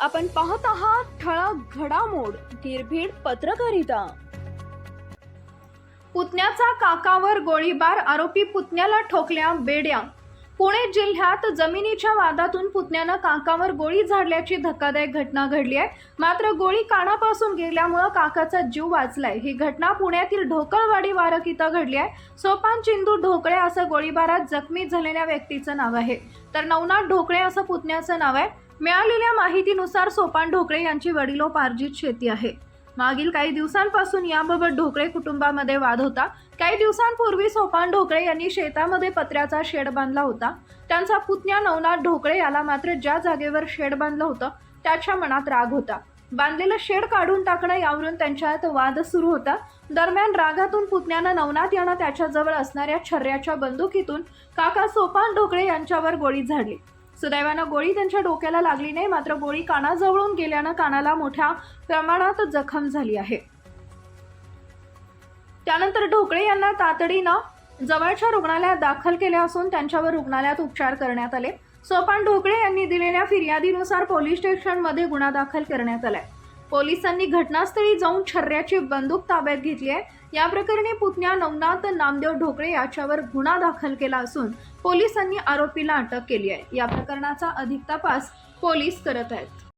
आपण पाहत आहात ठळक घडामोड निर्भीड पत्रकारिता. पुतण्याचा काकावर गोळीबार आरोपी पुतण्याला ठोकल्या बेड्या. पुणे जिल्ह्यात जमिनीच्या वादातून पुतण्यानं काकावर गोळी झाडल्याची धक्कादायक घटना घडली आहे. मात्र गोळी कानापासून गेल्यामुळं काकाचा जीव वाचलाय. ही घटना पुण्यातील ढोकळवाडी वारक इथं घडली आहे. सोपान चिंदू ढोकळे असं गोळीबारात जखमी झालेल्या व्यक्तीचं नाव आहे. तर नवनाथ ढोकळे असं पुतण्याचं नाव आहे. मिळालेल्या माहितीनुसार सोपान ढोकळे यांची वडिलोपार्जित शेती आहे. मागील काही दिवसांपासून याबाबत ढोकळे कुटुंबामध्ये वाद होता. काही दिवसांपूर्वी सोपान ढोकळे यांनी शेतामध्ये पत्र्याचा शेड बांधला होता. त्यांचा पुतण्या नवनाथ ढोकळे याला मात्र ज्या जागेवर शेड बांधलं होतं त्याच्या मनात राग होता. बांधलेलं शेड काढून टाकणं यावरून त्यांच्यात वाद सुरू होता. दरम्यान रागातून पुतण्यानं नवनाथ यांना त्याच्याजवळ असणाऱ्या छर्याच्या बंदुकीतून काका सोपान ढोकळे यांच्यावर गोळी झाडली. सुदैवानं गोळी त्यांच्या डोक्याला लागली नाही मात्र गोळी कानाजवळून गेल्यानं कानाला मोठ्या प्रमाणात जखम झाली आहे. त्यानंतर ढोकळे यांना तातडीनं जवळच्या रुग्णालयात दाखल केले असून त्यांच्यावर रुग्णालयात उपचार करण्यात आले. सोपान ढोकळे यांनी दिलेल्या फिर्यादीनुसार पोलीस स्टेशनमध्ये गुन्हा दाखल करण्यात आलाय. पोलिसांनी घटनास्थळी जाऊन छर्ऱ्याची बंदूक ताब्यात घेतली आहे. या प्रकरणी पुतण्या नवनाथ नामदेव ढोकळे याच्यावर गुन्हा दाखल केला असून पोलिसांनी आरोपीला अटक केली आहे. या प्रकरणाचा अधिक तपास पोलीस करत आहेत.